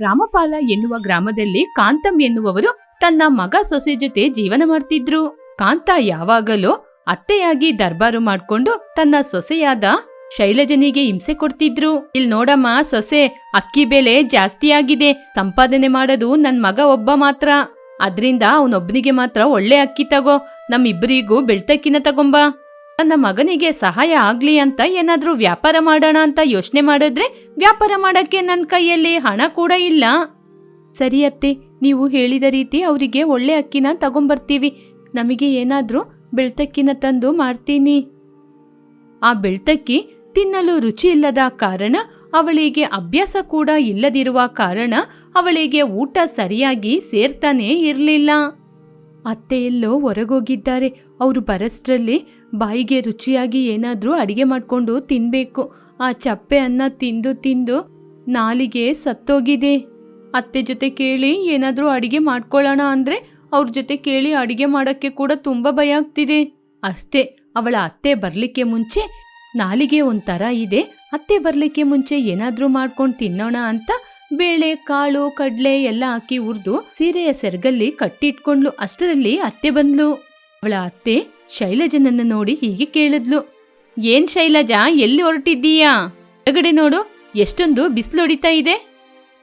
ರಾಮಪಾಲ ಎನ್ನುವ ಗ್ರಾಮದಲ್ಲಿ ಕಾಂತಂ ಎನ್ನುವವರು ತನ್ನ ಮಗ ಸೊಸೆ ಜೊತೆ ಜೀವನ ಮಾಡ್ತಿದ್ರು. ಕಾಂತ ಯಾವಾಗಲೂ ಅತ್ತೆಯಾಗಿ ದರ್ಬಾರು ಮಾಡ್ಕೊಂಡು ತನ್ನ ಸೊಸೆಯಾದ ಶೈಲಜನಿಗೆ ಹಿಂಸೆ ಕೊಡ್ತಿದ್ರು. ಇಲ್ ನೋಡಮ್ಮ ಸೊಸೆ ಅಕ್ಕಿ ಬೆಲೆ ಜಾಸ್ತಿ ಆಗಿದೆ. ಸಂಪಾದನೆ ಮಾಡೋದು ನನ್ ಮಗ ಒಬ್ಬ ಮಾತ್ರ. ಅದ್ರಿಂದ ಅವನೊಬ್ಬನಿಗೆ ಮಾತ್ರ ಒಳ್ಳೆ ಅಕ್ಕಿ ತಗೋ. ನಮ್ಮಿಬ್ಬರಿಗೂ ಬೆಳ್ತಕ್ಕಿನ ತಗೊಂಬ. ನನ್ನ ಮಗನಿಗೆ ಸಹಾಯ ಆಗ್ಲಿ ಅಂತ ಏನಾದ್ರೂ ವ್ಯಾಪಾರ ಮಾಡೋಣ ಅಂತ ಯೋಚನೆ ಮಾಡಿದ್ರೆ ವ್ಯಾಪಾರ ಮಾಡಕ್ಕೆ ನನ್ನ ಕೈಯಲ್ಲಿ ಹಣ ಕೂಡ ಇಲ್ಲ. ಸರಿ ಅತ್ತೆ, ನೀವು ಹೇಳಿದ ರೀತಿ ಅವರಿಗೆ ಒಳ್ಳೆ ಅಕ್ಕಿನ ತಗೊಂಬರ್ತೀವಿ. ನಮಗೆ ಏನಾದರೂ ಬೆಳ್ತಕ್ಕಿನ ತಂದು ಮಾಡ್ತೀನಿ ಆ ಬೆಳ್ತಕ್ಕಿ ತಿನ್ನಲು ರುಚಿ ಇಲ್ಲದ ಕಾರಣ ಅವಳಿಗೆ ಅಭ್ಯಾಸ ಕೂಡ ಇಲ್ಲದಿರುವ ಕಾರಣ ಅವಳಿಗೆ ಊಟ ಸರಿಯಾಗಿ ಸೇರ್ತಾನೇ ಇರಲಿಲ್ಲ. ಅತ್ತೆ ಎಲ್ಲೋ ಹೊರಗೋಗಿದ್ದಾರೆ. ಅವರು ಬರಷ್ಟ್ರಲ್ಲಿ ಬಾಯಿಗೆ ರುಚಿಯಾಗಿ ಏನಾದರೂ ಅಡಿಗೆ ಮಾಡಿಕೊಂಡು ತಿನ್ಬೇಕು. ಆ ಚಪ್ಪೆ ಅನ್ನ ತಿಂದು ತಿಂದು ನಾಲಿಗೆ ಸತ್ತೋಗಿದೆ. ಅತ್ತೆ ಜೊತೆ ಕೇಳಿ ಏನಾದರೂ ಅಡಿಗೆ ಮಾಡ್ಕೊಳ್ಳೋಣ ಅಂದರೆ ಅವ್ರ ಜೊತೆ ಕೇಳಿ ಅಡಿಗೆ ಮಾಡೋಕ್ಕೆ ಕೂಡ ತುಂಬ ಭಯ ಆಗ್ತಿದೆ. ಅಷ್ಟೇ, ಅವಳ ಅತ್ತೆ ಬರಲಿಕ್ಕೆ ಮುಂಚೆ ನಾಲಿಗೆ ಒಂಥರ ಇದೆ. ಅತ್ತೆ ಬರಲಿಕ್ಕೆ ಮುಂಚೆ ಏನಾದರೂ ಮಾಡ್ಕೊಂಡು ತಿನ್ನೋಣ ಅಂತ ಬೇಳೆ, ಕಾಳು, ಕಡಲೆ ಎಲ್ಲ ಹಾಕಿ ಉರಿದು ಸೀರೆಯ ಸೆರಗಲ್ಲಿ ಕಟ್ಟಿಟ್ಕೊಂಡ್ಲು. ಅಷ್ಟರಲ್ಲಿ ಅತ್ತೆ ಬಂದ್ಲು. ಅವಳ ಅತ್ತೆ ಶೈಲಜನನ್ನು ನೋಡಿ ಹೀಗೆ ಕೇಳಿದ್ಲು. ಏನ್ ಶೈಲಜಾ, ಎಲ್ಲಿ ಹೊರಟಿದ್ದೀಯಾ? ಹೊರಗಡೆ ನೋಡು, ಎಷ್ಟೊಂದು ಬಿಸಿಲು ಹೊಡಿತಾ ಇದೆ.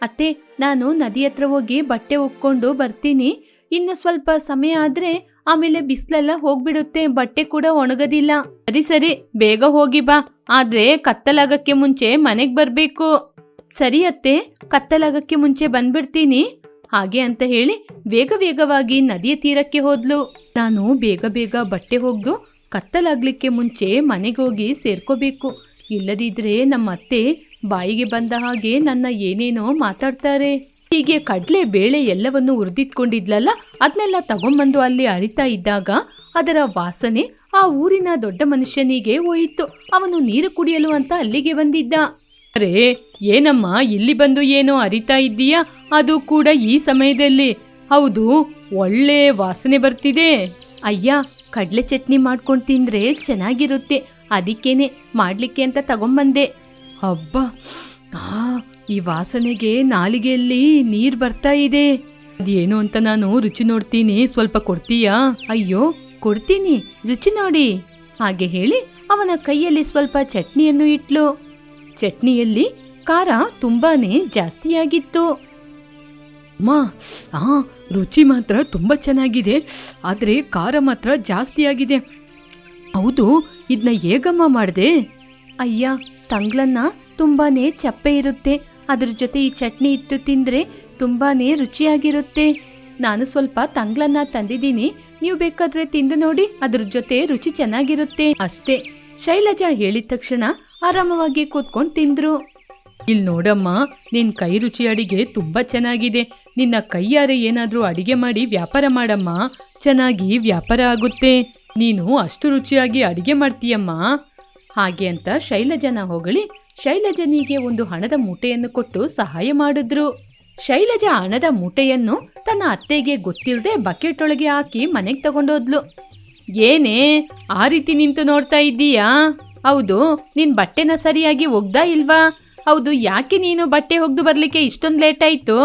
ಅತ್ತೆ, ನಾನು ನದಿ ಹತ್ರ ಹೋಗಿ ಬಟ್ಟೆ ಒಕ್ಕೊಂಡು ಬರ್ತೀನಿ. ಇನ್ನು ಸ್ವಲ್ಪ ಸಮಯ ಆದ್ರೆ ಆಮೇಲೆ ಬಿಸಿಲೆಲ್ಲ ಹೋಗ್ಬಿಡುತ್ತೆ. ಬಟ್ಟೆ ಕೂಡ ಒಣಗದಿಲ್ಲ. ಸರಿ ಸರಿ, ಬೇಗ ಹೋಗಿ ಬಾ. ಆದ್ರೆ ಕತ್ತಲಾಗಕ್ಕೆ ಮುಂಚೆ ಮನೆಗ್ ಬರ್ಬೇಕು. ಸರಿ ಅತ್ತೆ, ಕತ್ತಲಾಗಕ್ಕೆ ಮುಂಚೆ ಬಂದ್ಬಿಡ್ತೀನಿ. ಹಾಗೆ ಅಂತ ಹೇಳಿ ವೇಗ ವೇಗವಾಗಿ ನದಿಯ ತೀರಕ್ಕೆ ಹೋದ್ಲು. ನಾನು ಬೇಗ ಬೇಗ ಬಟ್ಟೆ ಹೋಗ್ದು ಕತ್ತಲಾಗ್ಲಿಕ್ಕೆ ಮುಂಚೆ ಮನೆಗೋಗಿ ಸೇರ್ಕೋಬೇಕು. ಇಲ್ಲದಿದ್ರೆ ನಮ್ಮ ಅತ್ತೆ ಬಾಯಿಗೆ ಬಂದ ಹಾಗೆ ನನ್ನ ಏನೇನೋ ಮಾತಾಡ್ತಾರೆ. ಹೀಗೆ ಕಡ್ಲೆ ಬೇಳೆ ಎಲ್ಲವನ್ನು ಹುರಿದಿಟ್ಕೊಂಡಿದ್ಲಲ್ಲ ಅದನ್ನೆಲ್ಲ ತಗೊಂಬಂದು ಅಲ್ಲಿ ಅರಿತಾ ಇದ್ದಾಗ ಅದರ ವಾಸನೆ ಆ ಊರಿನ ದೊಡ್ಡ ಮನುಷ್ಯನಿಗೆ ಹೋಯಿತು. ಅವನು ನೀರು ಕುಡಿಯಲು ಅಂತ ಅಲ್ಲಿಗೆ ಬಂದಿದ್ದ. ಅರೆ, ಏನಮ್ಮ, ಇಲ್ಲಿ ಬಂದು ಏನೋ ಅರಿತಾ ಇದ್ದೀಯಾ? ಅದು ಕೂಡ ಈ ಸಮಯದಲ್ಲಿ. ಹೌದು, ಒಳ್ಳೆ ವಾಸನೆ ಬರ್ತಿದೆ. ಅಯ್ಯ, ಕಡ್ಲೆ ಚಟ್ನಿ ಮಾಡ್ಕೊಂಡು ತಿಂದ್ರೆ ಚೆನ್ನಾಗಿರುತ್ತೆ. ಅದಕ್ಕೇನೆ ಮಾಡ್ಲಿಕ್ಕೆ ಅಂತ ತಗೊಂಬಂದೆ. ಹಬ್ಬ ಆ, ಈ ವಾಸನೆಗೆ ನಾಲಿಗೆಯಲ್ಲಿ ನೀರು ಬರ್ತಾ ಇದೆ. ಅದೇನು ಅಂತ ನಾನು ರುಚಿ ನೋಡ್ತೀನಿ. ಸ್ವಲ್ಪ ಕೊಡ್ತೀಯಾ? ಅಯ್ಯೋ, ಕೊಡ್ತೀನಿ. ರುಚಿ ನೋಡಿ. ಹಾಗೆ ಹೇಳಿ ಅವನ ಕೈಯಲ್ಲಿ ಸ್ವಲ್ಪ ಚಟ್ನಿಯನ್ನು ಇಟ್ಲು. ಚಟ್ನಿಯಲ್ಲಿ ಖಾರ ತುಂಬಾನೇ ಜಾಸ್ತಿಯಾಗಿತ್ತು. ಅಮ್ಮ ಆ ರುಚಿ ಮಾತ್ರ ತುಂಬ ಚೆನ್ನಾಗಿದೆ. ಆದರೆ ಖಾರ ಮಾತ್ರ ಜಾಸ್ತಿಯಾಗಿದೆ. ಹೌದು ಇದನ್ನ ಹೇಗಮ್ಮ ಮಾಡಿದೆ? ಅಯ್ಯ ತಂಗ್ಲನ್ನ ತುಂಬಾನೇ ಚಪ್ಪೆ ಇರುತ್ತೆ. ಅದ್ರ ಜೊತೆ ಈ ಚಟ್ನಿ ಇಟ್ಟು ತಿಂದ್ರೆ ತುಂಬಾನೇ ರುಚಿಯಾಗಿರುತ್ತೆ. ನಾನು ಸ್ವಲ್ಪ ತಂಗ್ಲನ್ನ ತಂದಿದ್ದೀನಿ. ನೀವು ಬೇಕಾದ್ರೆ ತಿಂದು ನೋಡಿ ಅದ್ರ ಜೊತೆ ರುಚಿ ಚೆನ್ನಾಗಿರುತ್ತೆ. ಅಷ್ಟೇ. ಶೈಲಜಾ ಹೇಳಿದ ತಕ್ಷಣ ಆರಾಮವಾಗಿ ಕೂತ್ಕೊಂಡು ತಿಂದ್ರು. ಇಲ್ಲಿ ನೋಡಮ್ಮ ನಿನ್ನ ಕೈ ರುಚಿ ಅಡಿಗೆ ತುಂಬ ಚೆನ್ನಾಗಿದೆ. ನಿನ್ನ ಕೈಯಾರೆ ಏನಾದರೂ ಅಡಿಗೆ ಮಾಡಿ ವ್ಯಾಪಾರ ಮಾಡಮ್ಮ. ಚೆನ್ನಾಗಿ ವ್ಯಾಪಾರ ಆಗುತ್ತೆ. ನೀನು ಅಷ್ಟು ರುಚಿಯಾಗಿ ಅಡಿಗೆ ಮಾಡ್ತೀಯಮ್ಮ. ಹಾಗೆ ಅಂತ ಶೈಲಜನ ಹೊಗಳಿ ಶೈಲಜನಿಗೆ ಒಂದು ಹಣದ ಮೂಟೆಯನ್ನು ಕೊಟ್ಟು ಸಹಾಯ ಮಾಡಿದ್ರು. ಶೈಲಜ ಹಣದ ಮೂಟೆಯನ್ನು ತನ್ನ ಅತ್ತೆಗೆ ಗೊತ್ತಿಲ್ಲದೆ ಬಕೆಟ್ ಒಳಗೆ ಹಾಕಿ ಮನೆಗೆ ತಗೊಂಡೋದ್ಲು. ಏನೇ, ಆ ರೀತಿ ನಿಂತು ನೋಡ್ತಾ ಇದ್ದೀಯಾ? ಹೌದು, ನಿನ್ ಬಟ್ಟೆನ ಸರಿಯಾಗಿ ಒಗ್ದಾ ಇಲ್ವಾ? ಹೌದು, ಯಾಕೆ ನೀನು ಬಟ್ಟೆ ಒಗ್ದು ಬರ್ಲಿಕ್ಕೆ ಇಷ್ಟೊಂದು ಲೇಟ್ ಆಯ್ತು?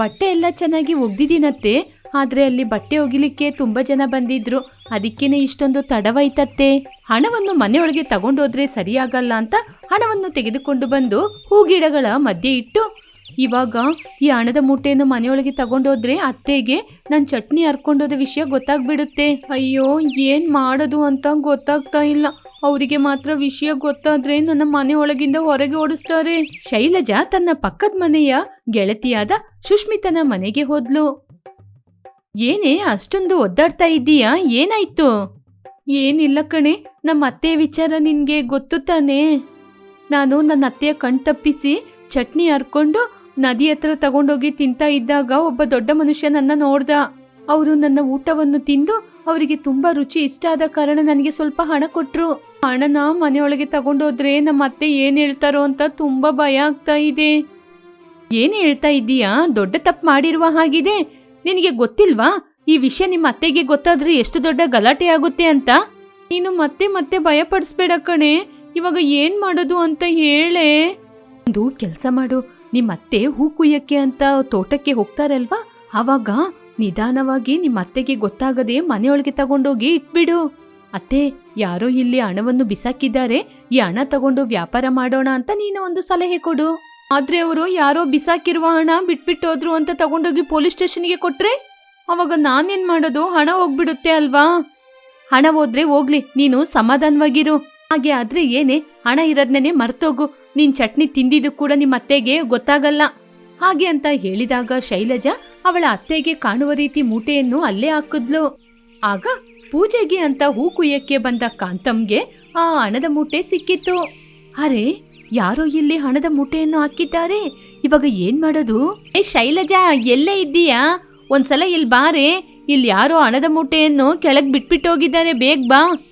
ಬಟ್ಟೆ ಎಲ್ಲ ಚೆನ್ನಾಗಿ ಒಗ್ದಿದ್ದೀನತ್ತೆ, ಆದ್ರೆ ಅಲ್ಲಿ ಬಟ್ಟೆ ಒಗಿಲಿಕ್ಕೆ ತುಂಬಾ ಜನ ಬಂದಿದ್ರು, ಅದಕ್ಕೇನೆ ಇಷ್ಟೊಂದು ತಡವಾಯ್ತತ್ತೆ. ಹಣವನ್ನು ಮನೆಯೊಳಗೆ ತಗೊಂಡೋದ್ರೆ ಸರಿಯಾಗಲ್ಲ ಅಂತ ಹಣವನ್ನು ತೆಗೆದುಕೊಂಡು ಬಂದು ಹೂಗಿಡಗಳ ಮಧ್ಯೆ ಇಟ್ಟು, ಇವಾಗ ಈ ಹಣದ ಮೂಟೆಯನ್ನು ಮನೆಯೊಳಗೆ ತಗೊಂಡೋದ್ರೆ ಅತ್ತೆಗೆ ನನ್ನ ಚಟ್ನಿ ಹರ್ಕೊಂಡೋದ ವಿಷಯ ಗೊತ್ತಾಗ್ಬಿಡುತ್ತೆ. ಅಯ್ಯೋ, ಏನ್ ಮಾಡೋದು ಅಂತ ಗೊತ್ತಾಗ್ತಾ ಇಲ್ಲ. ಅವರಿಗೆ ಮಾತ್ರ ವಿಷಯ ಗೊತ್ತಾದ್ರೆ ನನ್ನ ಮನೆ ಒಳಗಿಂದ ಹೊರಗೆ ಓಡಿಸ್ತಾರೆ. ಶೈಲಜಾ ತನ್ನ ಪಕ್ಕದ ಮನೆಯ ಗೆಳತಿಯಾದ ಸುಷ್ಮಿತನ ಮನೆಗೆ ಹೋದ್ಲು. ಏನೇ ಅಷ್ಟೊಂದು ಒದ್ದಾಡ್ತಾ ಇದ್ದೀಯಾ? ಏನಾಯ್ತು? ಏನಿಲ್ಲ ಕಣೆ, ನಮ್ಮ ಅತ್ತೆ ವಿಚಾರ ನಿನ್ಗೆ ಗೊತ್ತು ತಾನೇ. ನಾನು ನನ್ನ ಅತ್ತೆಯ ಕಣ್ ತಪ್ಪಿಸಿ ಚಟ್ನಿ ಹರ್ಕೊಂಡು ನದಿ ಹತ್ರ ತಗೊಂಡೋಗಿ ತಿಂತಾ ಇದ್ದಾಗ ಒಬ್ಬ ದೊಡ್ಡ ಮನುಷ್ಯ ನನ್ನ ನೋಡ್ದ. ಅವರು ನನ್ನ ಊಟವನ್ನು ತಿಂದು ಅವರಿಗೆ ತುಂಬಾ ರುಚಿ ಇಷ್ಟ ಆದ ಕಾರಣ ನನಗೆ ಸ್ವಲ್ಪ ಹಣ ಕೊಟ್ರು. ಹಣನ ಮನೆಯೊಳಗೆ ತಗೊಂಡೋದ್ರೆ ನಮ್ಮ ಅತ್ತೆ ಏನ್ ಹೇಳ್ತಾರೋ ಅಂತ ತುಂಬಾ ಭಯ ಆಗ್ತಾ ಇದೆ. ಏನ್ ಹೇಳ್ತಾ ಇದ್ದೀಯಾ? ದೊಡ್ಡ ತಪ್ಪು ಮಾಡಿರುವ ಹಾಗಿದೆ. ನಿನಗೆ ಗೊತ್ತಿಲ್ವಾ? ಈ ವಿಷಯ ನಿಮ್ಮ ಅತ್ತೆಗೆ ಗೊತ್ತಾದ್ರೆ ಎಷ್ಟು ದೊಡ್ಡ ಗಲಾಟೆ ಆಗುತ್ತೆ ಅಂತ? ನೀನು ಮತ್ತೆ ಮತ್ತೆ ಭಯ ಪಡಿಸ್ಬೇಡ ಕಣೆ. ಇವಾಗ ಏನ್ ಮಾಡೋದು ಅಂತ ಹೇಳೆ. ಒಂದು ಕೆಲಸ ಮಾಡು. ನಿಮ್ಮ ಅತ್ತೆ ಹೂ ಕುಯ್ಯಕ್ಕೆ ಅಂತ ತೋಟಕ್ಕೆ ಹೋಗ್ತಾರಲ್ವಾ? ಅವಾಗ ನಿಧಾನವಾಗಿ ನಿಮ್ಮ ಅತ್ತೆಗೆ ಗೊತ್ತಾಗದೆ ಮನೆಯೊಳಗೆ ತಗೊಂಡೋಗಿ ಇಟ್ಬಿಡು. ಅತ್ತೆ, ಯಾರೋ ಇಲ್ಲಿ ಹಣವನ್ನು ಬಿಸಾಕಿದ್ದಾರೆ, ಈ ಹಣ ತಗೊಂಡು ವ್ಯಾಪಾರ ಮಾಡೋಣ ಅಂತ ನೀನು ಒಂದು ಸಲಹೆ ಕೊಡು. ಆದ್ರೆ ಅವರು ಯಾರೋ ಬಿಸಾಕಿರುವ ಹಣ ಬಿಟ್ಬಿಟ್ಟು ಹೋದ್ರು ಅಂತ ತಗೊಂಡೋಗಿ ಪೊಲೀಸ್ ಸ್ಟೇಷನ್ಗೆ ಕೊಟ್ರೆ? ಅವಾಗ ನಾನೇನ್ ಮಾಡೋದು? ಹಣ ಹೋಗ್ಬಿಡುತ್ತೆ ಅಲ್ವಾ? ಹಣ ಹೋದ್ರೆ ಹೋಗ್ಲಿ, ನೀನು ಸಮಾಧಾನವಾಗಿರು. ಹಾಗೆ ಆದ್ರೆ ಏನೇ, ಹಣ ಇರೋದ್ನೇನೆ ಮರ್ತೋಗು. ನೀನ್ ಚಟ್ನಿ ತಿಂದಿದ್ದು ಕೂಡ ನಿಮ್ಮ ಅತ್ತೆಗೆ ಗೊತ್ತಾಗಲ್ಲ. ಹಾಗೆ ಅಂತ ಹೇಳಿದಾಗ ಶೈಲಜಾ ಅವಳ ಅತ್ತೆಗೆ ಕಾಣುವ ರೀತಿ ಮೂಟೆಯನ್ನು ಅಲ್ಲೇ ಹಾಕಿದ್ಲು. ಆಗ ಪೂಜೆಗೆ ಅಂತ ಹೂ ಕುಯ್ಯಕ್ಕೆ ಬಂದ ಕಾಂತಮ್ಗೆ ಆ ಹಣದ ಮೂಟೆ ಸಿಕ್ಕಿತ್ತು. ಅರೆ, ಯಾರೋ ಇಲ್ಲಿ ಹಣದ ಮೂಟೆಯನ್ನು ಹಾಕಿದ್ದಾರೆ? ಇವಾಗ ಏನ್ ಮಾಡೋದು? ಏ, ಶೈಲಜಾ, ಎಲ್ಲೇ ಇದ್ದೀಯಾ? ಒಂದ್ಸಲ ಇಲ್ಲಿ ಬಾರೆ. ಇಲ್ಲಿ ಯಾರೋ ಹಣದ ಮೂಟೆಯನ್ನು ಕೆಳಗೆ ಬಿಟ್ಬಿಟ್ಟು ಹೋಗಿದ್ದಾರೆ ಬೇಗ ಬಾ.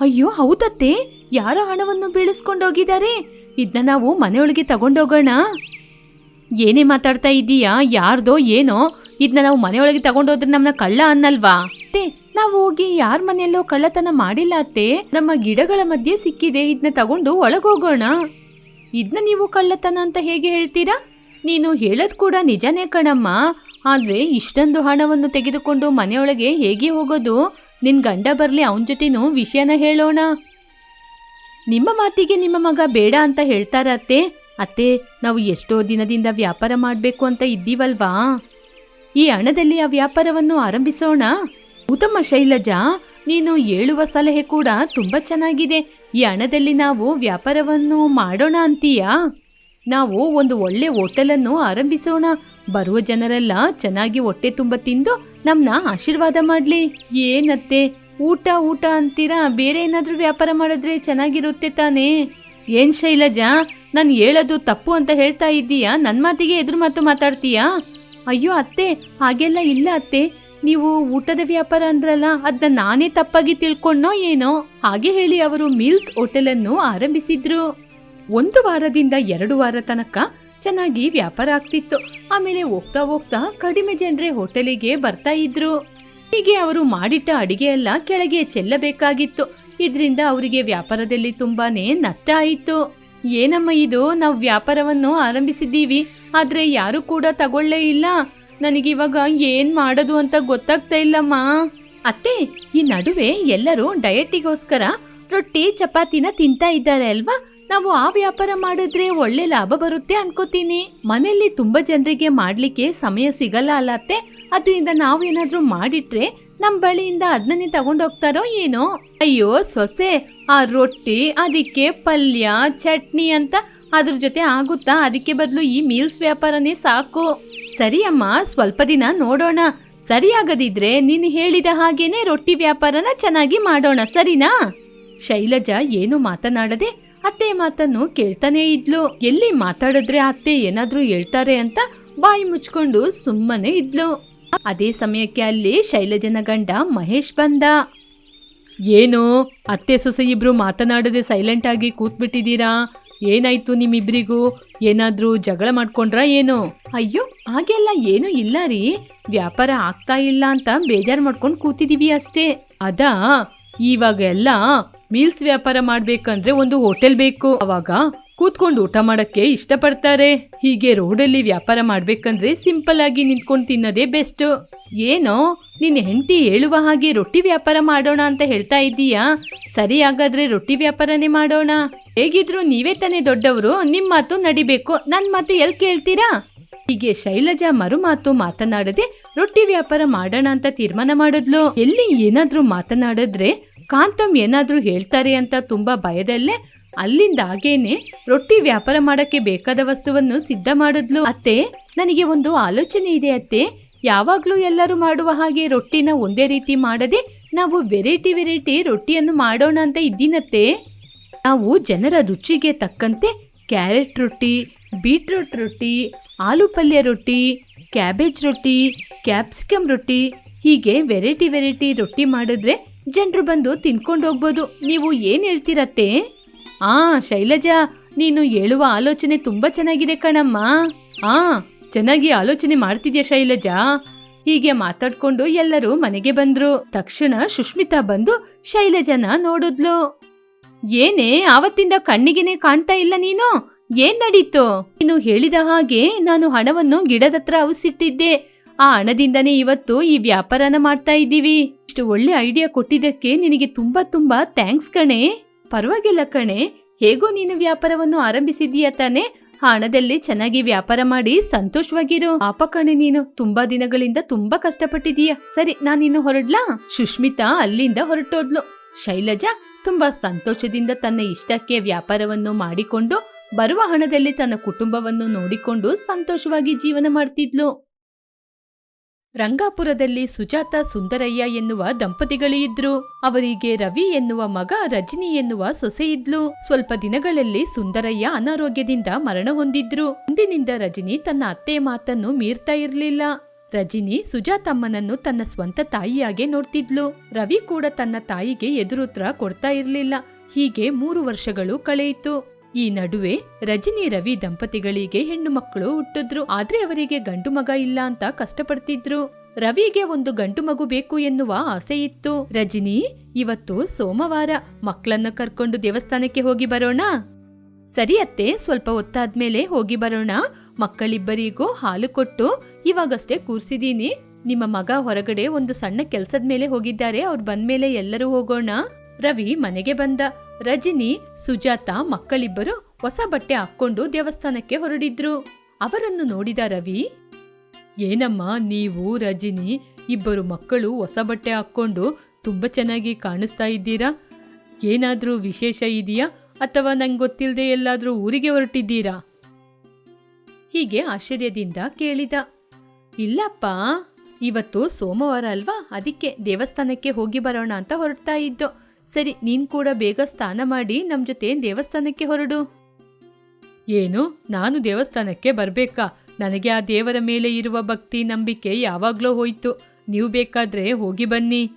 ಅಯ್ಯೋ, ಹೌದತ್ತೆ. ಯಾರೋ ಹಣವನ್ನು ಬೀಳಿಸ್ಕೊಂಡೋಗಿದ್ದಾರೆ? ಇದನ್ನ ನಾವು ಮನೆಯೊಳಗೆ ತಗೊಂಡೋಗೋಣ. ಏನೇ ಮಾತಾಡ್ತಾ ಇದ್ದೀಯಾ ಯಾರ್ದೋ ಏನೋ. ಇದನ್ನ ನಾವು ಮನೆಯೊಳಗೆ ತಗೊಂಡೋದ್ರೆ ನಮ್ಮನ್ನ ಕಳ್ಳ ಅನ್ನಲ್ವಾ? ನಾವು ಹೋಗಿ ಯಾರ ಮನೆಯಲ್ಲೂ ಕಳ್ಳತನ ಮಾಡಿಲ್ಲ ಅತ್ತೆ. ನಮ್ಮ ಗಿಡಗಳ ಮಧ್ಯೆ ಸಿಕ್ಕಿದೆ ಇದನ್ನ ತಗೊಂಡು ಒಳಗೋಗೋಣ. ಇದನ್ನ ನೀವು ಕಳ್ಳತನ ಅಂತ ಹೇಗೆ ಹೇಳ್ತೀರಾ? ನೀನು ಹೇಳೋದು ಕೂಡ ನಿಜನೇ ಕಣಮ್ಮ. ಆದ್ರೆ ಇಷ್ಟೊಂದು ಹಣವನ್ನು ತೆಗೆದುಕೊಂಡು ಮನೆಯೊಳಗೆ ಹೇಗೆ ಹೋಗೋದು? ನಿನ್ ಗಂಡ ಬರ್ಲಿ, ಅವನ ಜೊತೆನೂ ವಿಷಯನ ಹೇಳೋಣ. ನಿಮ್ಮ ಮಾತಿಗೆ ನಿಮ್ಮ ಮಗ ಬೇಡ ಅಂತ ಹೇಳ್ತಾರ ಅತ್ತೆ. ಅತ್ತೆ, ನಾವು ಎಷ್ಟೋ ದಿನದಿಂದ ವ್ಯಾಪಾರ ಮಾಡಬೇಕು ಅಂತ ಇದ್ದೀವಲ್ವಾ? ಈ ಹಣದಲ್ಲಿ ಆ ವ್ಯಾಪಾರವನ್ನು ಆರಂಭಿಸೋಣ. ಉತ್ತಮ ಶೈಲಜಾ, ನೀನು ಹೇಳುವ ಸಲಹೆ ಕೂಡ ತುಂಬಾ ಚೆನ್ನಾಗಿದೆ. ಈ ಹಣದಲ್ಲಿ ನಾವು ವ್ಯಾಪಾರವನ್ನು ಮಾಡೋಣ ಅಂತೀಯಾ? ನಾವು ಒಂದು ಒಳ್ಳೆ ಹೋಟೆಲನ್ನು ಆರಂಭಿಸೋಣ. ಬರುವ ಜನರೆಲ್ಲ ಚೆನ್ನಾಗಿ ಹೊಟ್ಟೆ ತುಂಬ ತಿಂದು ನಮ್ನ ಆಶೀರ್ವಾದ ಮಾಡ್ಲಿ. ಏನತ್ತೆ? ಊಟ ಊಟ ಅಂತೀರಾ? ಬೇರೆ ಏನಾದ್ರೂ ವ್ಯಾಪಾರ ಮಾಡಿದ್ರೆ ಚೆನ್ನಾಗಿರುತ್ತೆ ತಾನೇ? ಏನ್ ಶೈಲಜಾ, ನಾನು ಹೇಳೋದು ತಪ್ಪು ಅಂತ ಹೇಳ್ತಾ ಇದ್ದೀಯಾ? ನನ್ನ ಮಾತಿಗೆ ಎದುರು ಮಾತು ಮಾತಾಡ್ತೀಯಾ? ಅಯ್ಯೋ ಅತ್ತೆ, ಹಾಗೆಲ್ಲ ಇಲ್ಲ ಅತ್ತೆ. ನೀವು ಊಟದ ವ್ಯಾಪಾರ ಅಂದ್ರಲ್ಲ ಅದನ್ನ ನಾನೇ ತಪ್ಪಾಗಿ ತಿಳ್ಕೊಂಡೋ ಏನೋ? ಹಾಗೆ ಹೇಳಿ ಅವರು ಮೀಲ್ಸ್ ಹೋಟೆಲನ್ನು ಆರಂಭಿಸಿದ್ರು. ಒಂದು ವಾರದಿಂದ ಎರಡು ವಾರ ತನಕ ಚೆನ್ನಾಗಿ ವ್ಯಾಪಾರ ಆಗ್ತಿತ್ತು. ಆಮೇಲೆ ಹೋಗ್ತಾ ಹೋಗ್ತಾ ಕಡಿಮೆ ಜನರೇ ಹೋಟೆಲಿಗೆ ಬರ್ತಾ ಇದ್ರು. ಹೀಗೆ ಅವರು ಮಾಡಿಟ್ಟ ಅಡಿಗೆ ಎಲ್ಲ ಕೆಳಗೆ ಚೆಲ್ಲಬೇಕಾಗಿತ್ತು. ಇದರಿಂದ ಅವರಿಗೆ ವ್ಯಾಪಾರದಲ್ಲಿ ತುಂಬಾನೇ ನಷ್ಟ ಆಯಿತು. ಏನಮ್ಮ ಇದು, ನಾವು ವ್ಯಾಪಾರವನ್ನು ಆರಂಭಿಸಿದ್ದೀವಿ, ಆದರೆ ಯಾರು ಕೂಡ ತಗೊಳ್ಳೇ ಇಲ್ಲ. ನನಗಿವಾಗ ಏನ್ ಮಾಡೋದು ಅಂತ ಗೊತ್ತಾಗ್ತಾ ಇಲ್ಲಮ್ಮ. ಅತ್ತೆ, ಈ ನಡುವೆ ಎಲ್ಲರೂ ಡಯಟಿಗೋಸ್ಕರ ರೊಟ್ಟಿ, ಚಪಾತಿನ ತಿಂತಾ ಇದ್ದಾರೆ ಅಲ್ವಾ? ನಾವು ಆ ವ್ಯಾಪಾರ ಮಾಡಿದ್ರೆ ಒಳ್ಳೆ ಲಾಭ ಬರುತ್ತೆ ಅನ್ಕೋತೀನಿ. ಮನೆಯಲ್ಲಿ ತುಂಬಾ ಜನರಿಗೆ ಮಾಡ್ಲಿಕ್ಕೆ ಸಮಯ ಸಿಗಲ್ಲ ಅಲ್ಲ ಅತ್ತೆ? ಅದರಿಂದ ನಾವೇನಾದ್ರೂ ಮಾಡಿಟ್ರೆ ನಮ್ ಬಳಿಯಿಂದ ಅದನ್ನೇ ತಗೊಂಡೋಗ್ತಾರೋ ಏನೋ? ಅಯ್ಯೋ ಸೊಸೆ, ಆ ರೊಟ್ಟಿ, ಅದಕ್ಕೆ ಪಲ್ಯ, ಚಟ್ನಿ ಅಂತ ಅದ್ರ ಜೊತೆ ಆಗುತ್ತಾ? ಅದಕ್ಕೆ ಬದಲು ಈ ಮೀಲ್ಸ್ ವ್ಯಾಪಾರನೇ ಸಾಕು. ಸರಿ ಅಮ್ಮ, ಸ್ವಲ್ಪ ದಿನ ನೋಡೋಣ. ಸರಿಯಾಗದಿದ್ರೆ ನೀನು ಹೇಳಿದ ಹಾಗೇನೆ ರೊಟ್ಟಿ ವ್ಯಾಪಾರನ ಚೆನ್ನಾಗಿ ಮಾಡೋಣ, ಸರಿನಾ? ಶೈಲಜಾ ಏನು ಮಾತನಾಡದೆ ಅತ್ತೆ ಮಾತನ್ನು ಕೇಳ್ತಾನೇ ಇದ್ಲು. ಎಲ್ಲಿ ಮಾತಾಡಿದ್ರೆ ಅತ್ತೆ ಏನಾದ್ರೂ ಹೇಳ್ತಾರೆ ಅಂತ ಬಾಯಿ ಮುಚ್ಕೊಂಡು ಸುಮ್ಮನೆ ಇದ್ಲು. ಅದೇ ಸಮಯಕ್ಕೆ ಅಲ್ಲಿ ಶೈಲಜನ ಗಂಡ ಮಹೇಶ್ ಬಂದ. ಏನು? ಅತ್ತೆ ಸೊಸೆ ಇಬ್ರು ಮಾತನಾಡದೆ ಸೈಲೆಂಟ್ ಆಗಿ ಕೂತ್ಬಿಟ್ಟಿದ್ದೀರಾ? ಏನಾಯ್ತು ನಿಮ್ಮಿಬ್ಬರಿಗೂ ಏನಾದ್ರೂ ಜಗಳ ಮಾಡ್ಕೊಂಡ್ರಾ ಏನು? ಅಯ್ಯೋ ಹಾಗೆಲ್ಲ ಏನು ಇಲ್ಲ ರೀ. ವ್ಯಾಪಾರ ಆಗ್ತಾ ಇಲ್ಲ ಅಂತ ಬೇಜಾರ್ ಮಾಡ್ಕೊಂಡು ಕೂತಿದೀವಿ ಅಷ್ಟೇ. ಅದಾ? ಇವಾಗ ಎಲ್ಲ ಮೀಲ್ಸ್ ವ್ಯಾಪಾರ ಮಾಡ್ಬೇಕಂದ್ರೆ ಒಂದು ಹೋಟೆಲ್ ಬೇಕು. ಅವಾಗ ಕೂತ್ಕೊಂಡು ಊಟ ಮಾಡಕ್ಕೆ ಇಷ್ಟಪಡ್ತಾರೆ. ಹೀಗೆ ರೋಡಲ್ಲಿ ವ್ಯಾಪಾರ ಮಾಡ್ಬೇಕಂದ್ರೆ ಸಿಂಪಲ್ ಆಗಿ ನಿಂತ್ಕೊಂಡು ತಿನ್ನೋದೇ ಬೆಸ್ಟ್. ಏನೋ? ನಿನ್ನ ಹೆಂಡತಿ ಹೇಳುವ ಹಾಗೆ ರೊಟ್ಟಿ ವ್ಯಾಪಾರ ಮಾಡೋಣ ಅಂತ ಹೇಳ್ತಾ ಇದ್ದೀಯಾ? ಸರಿ ಹಾಗಾದ್ರೆ ರೊಟ್ಟಿ ವ್ಯಾಪಾರನೇ ಮಾಡೋಣ. ಹೇಗಿದ್ರು ನೀವೇ ತಾನೇ ದೊಡ್ಡವರು ನಿಮ್ಮ ಮಾತು ನಡಿಬೇಕು. ನನ್ನ ಮಾತು ಎಲ್ಲಿ ಕೇಳ್ತೀರಾ? ಹೀಗೆ ಶೈಲಜಾ ಮರು ಮಾತು ಮಾತನಾಡದೆ ರೊಟ್ಟಿ ವ್ಯಾಪಾರ ಮಾಡೋಣ ಅಂತ ತೀರ್ಮಾನ ಮಾಡಿದ್ಲು. ಎಲ್ಲಿ ಏನಾದ್ರೂ ಮಾತನಾಡಿದ್ರೆ ಕಾಂತಮ್ ಏನಾದ್ರೂ ಹೇಳ್ತಾರೆ ಅಂತ ತುಂಬಾ ಭಯದಲ್ಲೇ ಅಲ್ಲಿಂದ ಹಾಗೇನೆ ರೊಟ್ಟಿ ವ್ಯಾಪಾರ ಮಾಡಕ್ಕೆ ಬೇಕಾದ ವಸ್ತುವನ್ನು ಸಿದ್ಧ ಮಾಡಿದ್ಲು. ಅತ್ತೆ, ನನಗೆ ಒಂದು ಆಲೋಚನೆ ಇದೆ ಅತ್ತೆ. ಯಾವಾಗ್ಲೂ ಎಲ್ಲರೂ ಮಾಡುವ ಹಾಗೆ ರೊಟ್ಟಿನ ಒಂದೇ ರೀತಿ ಮಾಡದೆ ನಾವು ವೆರೈಟಿ ವೆರೈಟಿ ರೊಟ್ಟಿಯನ್ನು ಮಾಡೋಣ ಅಂತ ಇದ್ದೀನತ್ತೆ. ನಾವು ಜನರ ರುಚಿಗೆ ತಕ್ಕಂತೆ ಕ್ಯಾರೆಟ್ ರೊಟ್ಟಿ, ಬೀಟ್ರೂಟ್ ರೊಟ್ಟಿ, ಆಲೂ ಪಲ್ಯ ರೊಟ್ಟಿ, ಕ್ಯಾಬೇಜ್ ರೊಟ್ಟಿ, ಕ್ಯಾಪ್ಸಿಕಮ್ ರೊಟ್ಟಿ, ಹೀಗೆ ವೆರೈಟಿ ವೆರೈಟಿ ರೊಟ್ಟಿ ಮಾಡಿದ್ರೆ ಜನರು ಬಂದು ತಿನ್ಕೊಂಡು ಹೋಗ್ಬೋದು. ನೀವು ಏನ್ ಹೇಳ್ತೀರತ್ತೆ? ಆ, ಶೈಲಜಾ, ನೀನು ಹೇಳುವ ಆಲೋಚನೆ ತುಂಬಾ ಚೆನ್ನಾಗಿದೆ ಕಣಮ್ಮ. ಆ, ಚೆನ್ನಾಗಿ ಆಲೋಚನೆ ಮಾಡ್ತಿದ್ಯಾ ಶೈಲಜಾ? ಹೀಗೆ ಮಾತಾಡ್ಕೊಂಡು ಎಲ್ಲರೂ ಮನೆಗೆ ಬಂದ್ರು. ತಕ್ಷಣ ಸುಷ್ಮಿತಾ ಬಂದು ಶೈಲಜನ ನೋಡಿದ್ಲು. ಏನೇ ಆವತ್ತಿಂದ ಕಣ್ಣಿಗೆನೆ ಕಾಣ್ತಾ ಇಲ್ಲ ನೀನು? ಏನ್ ನಡೀತು? ನೀನು ಹೇಳಿದ ಹಾಗೆ ನಾನು ಹಣವನ್ನು ಗಿಡದತ್ರ ಅವಸಿಟ್ಟಿದ್ದೆ. ಆ ಹಣದಿಂದನೇ ಇವತ್ತು ಈ ವ್ಯಾಪಾರನ ಮಾಡ್ತಾ ಇದ್ದೀವಿ. ಇಷ್ಟು ಒಳ್ಳೆ ಐಡಿಯಾ ಕೊಟ್ಟಿದ್ದಕ್ಕೆ ನಿನಗೆ ತುಂಬಾ ತುಂಬಾ ಥ್ಯಾಂಕ್ಸ್ ಕಣೆ. ಪರವಾಗಿಲ್ಲ ಕಣೆ. ಹೇಗೋ ನೀನು ವ್ಯಾಪಾರವನ್ನು ಆರಂಭಿಸಿದೀಯ ತಾನೆ. ಹಣದಲ್ಲಿ ಚೆನ್ನಾಗಿ ವ್ಯಾಪಾರ ಮಾಡಿ ಸಂತೋಷವಾಗಿರು. ಪಾಪ ಕಣೆ ನೀನು, ತುಂಬಾ ದಿನಗಳಿಂದ ತುಂಬಾ ಕಷ್ಟಪಟ್ಟಿದೀಯ ಸರಿ, ನಾನಿನ್ನು ಹೊರಡ್ಲಾ? ಸುಷ್ಮಿತಾ ಅಲ್ಲಿಂದ ಹೊರಟೋದ್ಲು. ಶೈಲಜಾ ತುಂಬಾ ಸಂತೋಷದಿಂದ ತನ್ನ ಇಷ್ಟಕ್ಕೆ ವ್ಯಾಪಾರವನ್ನು ಮಾಡಿಕೊಂಡು ಬರುವ ಹಣದಲ್ಲಿ ತನ್ನ ಕುಟುಂಬವನ್ನು ನೋಡಿಕೊಂಡು ಸಂತೋಷವಾಗಿ ಜೀವನ ಮಾಡ್ತಿದ್ಲು. ರಂಗಾಪುರದಲ್ಲಿ ಸುಜಾತ ಸುಂದರಯ್ಯ ಎನ್ನುವ ದಂಪತಿಗಳು ಇದ್ರು. ಅವರಿಗೆ ರವಿ ಎನ್ನುವ ಮಗ ರಜನಿ ಎನ್ನುವ ಸೊಸೆ ಇದ್ಲು. ಸ್ವಲ್ಪ ದಿನಗಳಲ್ಲಿ ಸುಂದರಯ್ಯ ಅನಾರೋಗ್ಯದಿಂದ ಮರಣ ಹೊಂದಿದ್ರು. ಅಂದಿನಿಂದ ರಜನಿ ತನ್ನ ಅತ್ತೆಯ ಮಾತನ್ನು ಮೀರ್ತಾ ಇರ್ಲಿಲ್ಲ. ರಜಿನಿ ಸುಜಾತಮ್ಮನನ್ನು ತನ್ನ ಸ್ವಂತ ತಾಯಿಯಾಗೆ ನೋಡ್ತಿದ್ಲು. ರವಿ ಕೂಡ ತನ್ನ ತಾಯಿಗೆ ಎದುರುತ್ರ ಕೊಡ್ತಾ ಇರಲಿಲ್ಲ. ಹೀಗೆ ಮೂರು ವರ್ಷಗಳು ಕಳೆಯಿತು. ಈ ನಡುವೆ ರಜಿನಿ, ರವಿ ದಂಪತಿಗಳಿಗೆ ಹೆಣ್ಣು ಮಕ್ಕಳು ಹುಟ್ಟಿದ್ರು. ಆದ್ರೆ ಅವರಿಗೆ ಗಂಡು ಮಗ ಇಲ್ಲ ಅಂತ ಕಷ್ಟಪಡ್ತಿದ್ರು. ರವಿಗೆ ಒಂದು ಗಂಡು ಮಗು ಬೇಕು ಎನ್ನುವ ಆಸೆ ಇತ್ತು. ರಜಿನಿ, ಇವತ್ತು ಸೋಮವಾರ ಮಕ್ಕಳನ್ನ ಕರ್ಕೊಂಡು ದೇವಸ್ಥಾನಕ್ಕೆ ಹೋಗಿ ಬರೋಣ? ಸರಿ ಅತ್ತೆ ಸ್ವಲ್ಪ ಹೊತ್ತಾದ್ಮೇಲೆ ಹೋಗಿ ಬರೋಣ. ಮಕ್ಕಳಿಬ್ಬರಿಗೂ ಹಾಲು ಕೊಟ್ಟು ಇವಾಗಷ್ಟೇ ಕೂರ್ಸಿದೀನಿ. ನಿಮ್ಮ ಮಗ ಹೊರಗಡೆ ಒಂದು ಸಣ್ಣ ಕೆಲ್ಸದ ಮೇಲೆ ಹೋಗಿದ್ದಾರೆ. ಅವ್ರು ಬಂದ್ಮೇಲೆ ಎಲ್ಲರೂ ಹೋಗೋಣ. ರವಿ ಮನೆಗೆ ಬಂದ. ರಜಿನಿ, ಸುಜಾತ ಮಕ್ಕಳಿಬ್ಬರು ಹೊಸ ಬಟ್ಟೆ ಹಾಕೊಂಡು ದೇವಸ್ಥಾನಕ್ಕೆ ಹೊರಡಿದ್ರು. ಅವರನ್ನು ನೋಡಿದ ರವಿ, ಏನಮ್ಮ ನೀವು, ರಜಿನಿ, ಇಬ್ಬರು ಮಕ್ಕಳು ಹೊಸ ಬಟ್ಟೆ ಹಾಕ್ಕೊಂಡು ತುಂಬ ಚೆನ್ನಾಗಿ ಕಾಣಿಸ್ತಾ ಇದ್ದೀರಾ? ಏನಾದರೂ ವಿಶೇಷ ಇದೆಯಾ? ಅಥವಾ ನಂಗೆ ಗೊತ್ತಿಲ್ಲದೆ ಎಲ್ಲಾದರೂ ಊರಿಗೆ ಹೊರಟಿದ್ದೀರಾ? ಹೀಗೆ ಆಶ್ಚರ್ಯದಿಂದ ಕೇಳಿದ. ಇಲ್ಲಪ್ಪ, ಇವತ್ತು ಸೋಮವಾರ ಅಲ್ವಾ? ಅದಕ್ಕೆ ದೇವಸ್ಥಾನಕ್ಕೆ ಹೋಗಿ ಬರೋಣ ಅಂತ ಹೊರಡ್ತಾ ಇದ್ದೋ. ಸರಿ, ನೀನ್ ಕೂಡ ಬೇಗ ಸ್ನಾನ ಮಾಡಿ ನಮ್ ಜೊತೆ ದೇವಸ್ಥಾನಕ್ಕೆ ಹೊರಡು. ಏನು? ನಾನು ದೇವಸ್ಥಾನಕ್ಕೆ ಬರ್ಬೇಕಾ? ನನಗೆ ಆ ದೇವರ ಮೇಲೆ ಇರುವ ಭಕ್ತಿ, ನಂಬಿಕೆ ಯಾವಾಗ್ಲೋ ಹೋಯ್ತು. ನೀವು ಬೇಕಾದ್ರೆ ಹೋಗಿ ಬನ್ನಿ.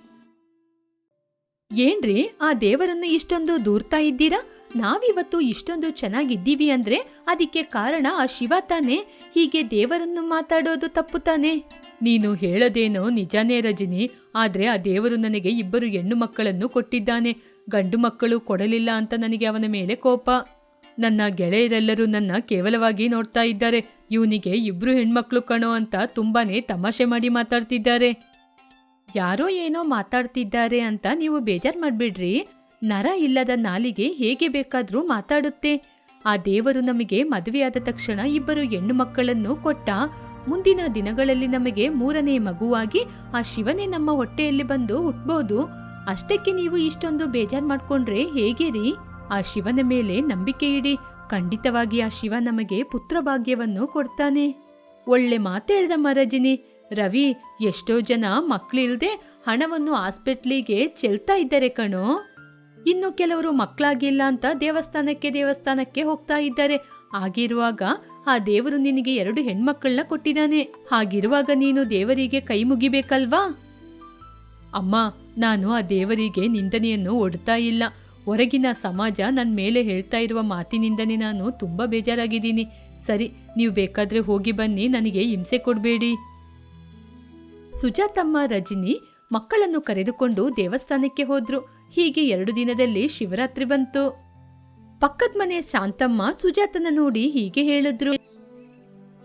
ಏನ್ರಿ, ಆ ದೇವರನ್ನು ಇಷ್ಟೊಂದು ದೂರ್ತಾ ಇದ್ದೀರಾ? ನಾವಿವತ್ತು ಇಷ್ಟೊಂದು ಚೆನ್ನಾಗಿದ್ದೀವಿ ಅಂದ್ರೆ ಅದಕ್ಕೆ ಕಾರಣ ಆ ಶಿವ ತಾನೇ. ಹೀಗೆ ದೇವರನ್ನು ಮಾತಾಡೋದು ತಪ್ಪು ತಾನೆ. ನೀನು ಹೇಳೋದೇನೋ ನಿಜಾನೇ ರಜಿನಿ. ಆದ್ರೆ ಆ ದೇವರು ನನಗೆ ಇಬ್ಬರು ಹೆಣ್ಣು ಮಕ್ಕಳನ್ನು ಕೊಟ್ಟಿದ್ದಾನೆ. ಗಂಡು ಮಕ್ಕಳು ಕೊಡಲಿಲ್ಲ ಅಂತ ನನಗೆ ಅವನ ಮೇಲೆ ಕೋಪ. ನನ್ನ ಗೆಳೆಯರೆಲ್ಲರೂ ನನ್ನ ಕೇವಲವಾಗಿ ನೋಡ್ತಾ ಇದ್ದಾರೆ. ಇವನಿಗೆ ಇಬ್ರು ಹೆಣ್ಮಕ್ಳು ಕಣೋ ಅಂತ ತುಂಬಾನೇ ತಮಾಷೆ ಮಾಡಿ ಮಾತಾಡ್ತಿದ್ದಾರೆ. ಯಾರೋ ಏನೋ ಮಾತಾಡ್ತಿದ್ದಾರೆ ಅಂತ ನೀವು ಬೇಜಾರ್ ಮಾಡ್ಬಿಡ್ರಿ. ನರ ಇಲ್ಲದ ನಾಲಿಗೆ ಹೇಗೆ ಬೇಕಾದ್ರೂ ಮಾತಾಡುತ್ತೆ. ಆ ದೇವರು ನಮಗೆ ಮದುವೆಯಾದ ತಕ್ಷಣ ಇಬ್ಬರು ಹೆಣ್ಣು ಮಕ್ಕಳನ್ನು ಕೊಟ್ಟ. ಮುಂದಿನ ದಿನಗಳಲ್ಲಿ ನಮಗೆ ಮೂರನೇ ಮಗುವಾಗಿ ಆ ಶಿವನೇ ನಮ್ಮ ಹೊಟ್ಟೆಯಲ್ಲಿ ಬಂದು ಹುಟ್ಬೋದು. ಅಷ್ಟಕ್ಕೆ ನೀವು ಇಷ್ಟೊಂದು ಬೇಜಾರ್ ಮಾಡ್ಕೊಂಡ್ರೆ ಹೇಗೆ ರೀ ಆ ಶಿವನ ಮೇಲೆ ನಂಬಿಕೆ ಇಡಿ. ಖಂಡಿತವಾಗಿ ಆ ಶಿವ ನಮಗೆ ಪುತ್ರ ಭಾಗ್ಯವನ್ನು ಕೊಡ್ತಾನೆ. ಒಳ್ಳೆ ಮಾತೇಳ್ದ ಮಹಾರಾಜಿನಿ. ರವಿ, ಎಷ್ಟೋ ಜನ ಮಕ್ಕಳಿಲ್ಲದೆ ಹಣವನ್ನು ಹಾಸ್ಪಿಟ್ಲಿಗೆ ಚೆಲ್ತಾ ಇದ್ದಾರೆ ಕಣೋ. ಇನ್ನು ಕೆಲವರು ಮಕ್ಕಳಾಗಿಲ್ಲ ಅಂತ ದೇವಸ್ಥಾನಕ್ಕೆ ದೇವಸ್ಥಾನಕ್ಕೆ ಹೋಗ್ತಾ ಇದ್ದಾರೆ. ಆಗಿರುವಾಗ ಆ ದೇವರು ನಿನಗೆ ಎರಡು ಹೆಣ್ಮಕ್ಕಳನ್ನ ಕೊಟ್ಟಿದ್ದಾನೆ. ಹಾಗಿರುವಾಗ ನೀನು ದೇವರಿಗೆ ಕೈ ಮುಗಿಬೇಕಲ್ವಾ? ಅಮ್ಮ, ನಾನು ಆ ದೇವರಿಗೆ ನಿಂದನೆಯನ್ನು ಒಡ್ತಾ ಇಲ್ಲ. ಹೊರಗಿನ ಸಮಾಜ ನನ್ನ ಮೇಲೆ ಹೇಳ್ತಾ ಇರುವ ಮಾತಿನಿಂದನೇ ನಾನು ತುಂಬ ಬೇಜಾರಾಗಿದ್ದೀನಿ. ಸರಿ, ನೀವು ಬೇಕಾದ್ರೆ ಹೋಗಿ ಬನ್ನಿ, ನನಗೆ ಹಿಂಸೆ ಕೊಡಬೇಡಿ. ಸುಜಾತಮ್ಮ, ರಜಿನಿ ಮಕ್ಕಳನ್ನು ಕರೆದುಕೊಂಡು ದೇವಸ್ಥಾನಕ್ಕೆ ಹೋದ್ರು. ಹೀಗೆ ಎರಡು ದಿನದಲ್ಲಿ ಶಿವರಾತ್ರಿ ಬಂತು. ಪಕ್ಕದ ಮನೆ ಶಾಂತಮ್ಮ ಸುಜಾತನ ನೋಡಿ ಹೀಗೆ ಹೇಳಿದ್ರು.